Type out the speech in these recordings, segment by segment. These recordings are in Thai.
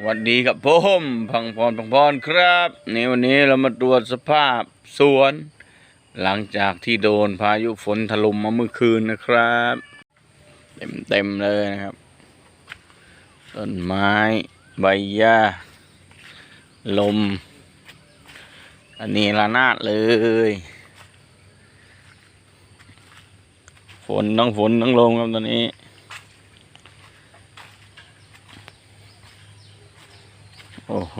สวัสดีครับผมพังพรพังพรครับในวันนี้เรามาตรวจสภาพสวน หลังจากที่โดนพายุฝนถล่มมาเมื่อคืนนะครับ เต็มเต็มเลยนะครับ ต้นไม้ ใบหญ้า ลม อันนี้ระนาดเลย ฝนทั้งฝนทั้งลมครับตอนนี้ โอ้โห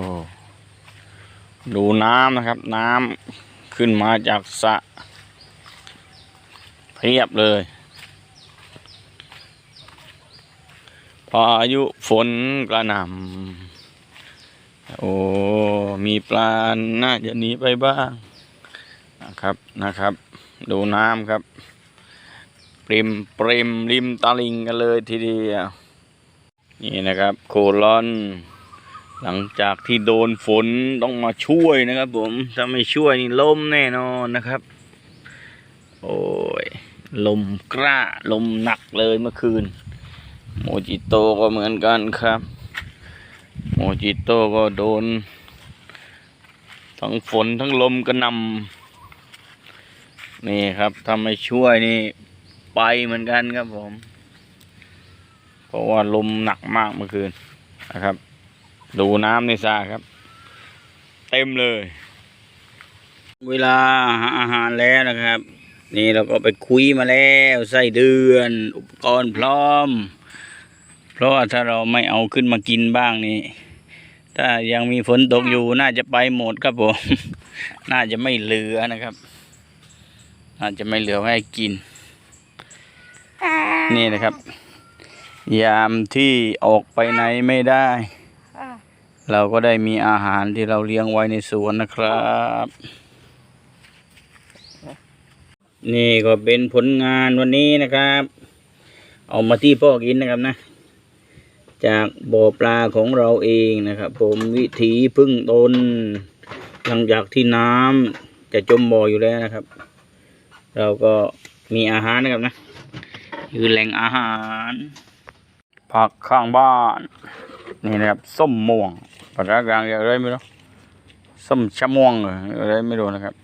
ดูน้ำนะครับ น้ำขึ้นมาจากสระเพียบเลย พายุฝนกระหน่ำโอ้ มีปลาน่าจะหนีไปบ้างนะครับนะครับ ดูน้ำครับปริมปริมริมตะลิงกันเลยทีเดียวนี่นะครับ โคลอน หลังจากที่โดนฝนต้องมาช่วยนะครับผมถ้าไม่ช่วยนี่ล่มแน่นอนนะครับ โอ้ยลมกล้าลมหนักเลยเมื่อคืน โมจิโตก็เหมือนกันครับ โมจิโตก็โดน ทั้งฝนทั้งลมกระนำนี่ครับถ้าไม่ช่วยนี่ไปเหมือนกันครับผม เพราะว่าลมหนักมากเมื่อคืนนะครับ ดูน้ำในสระครับ เต็มเลย เวลาหาอาหารแล้วนะครับ นี่เราก็ไปคุยมาแล้วไส้เดือน อุปกรณ์พร้อม เพราะว่าถ้าเราไม่เอาขึ้นมากินบ้างนี่ถ้ายังมีฝนตกอยู่น่าจะไปหมดครับผมน่าจะไม่เหลือนะครับ น่าจะไม่เหลือให้กิน นี่นะครับ ยามที่ออกไปไหนไม่ได้ เราก็ได้มีอาหารที่เราเลี้ยงไว้ในสวนนะครับ นี่ก็เป็นผลงานวันนี้นะครับ เอามาที่พ่อกินนะครับนะ จากบ่อปลาของเราเองนะครับ ผมวิถีพึ่งตนหลังจากที่น้ำจะจมบ่ออยู่แล้วนะครับ เราก็มีอาหารนะครับนะคือแหล่งอาหารผักข้างบ้าน นี่นะครับส้มม่วงภาษากลางเรียกอะไรไม่รู้ส้มชะม่วงอะไรไม่รู้นะครับ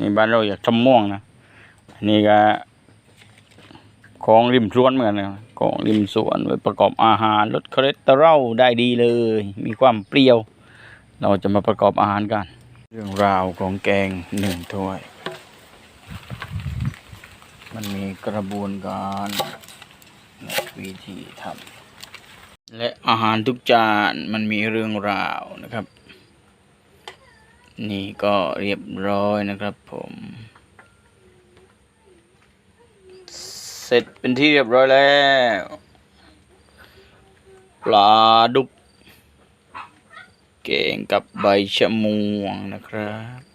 นี่บ้านเราอยากชะม่วงนะนี่ก็ของริมสวนเหมือนกันนะของริมสวนไว้ประกอบอาหารลดคอเลสเตอรอลได้ดีเลย มีความเปรี้ยว เราจะมาประกอบอาหารกัน เรื่องราวของแกงหนึ่งถ้วย มันมีกระบวนการวิธีทำ และอาหารทุกจานมันมีเรื่องราวนะครับ นี่ก็เรียบร้อยนะครับผม เสร็จเป็นที่เรียบร้อยแล้ว ปลาดุกเก่งกับใบชะมวงนะครับ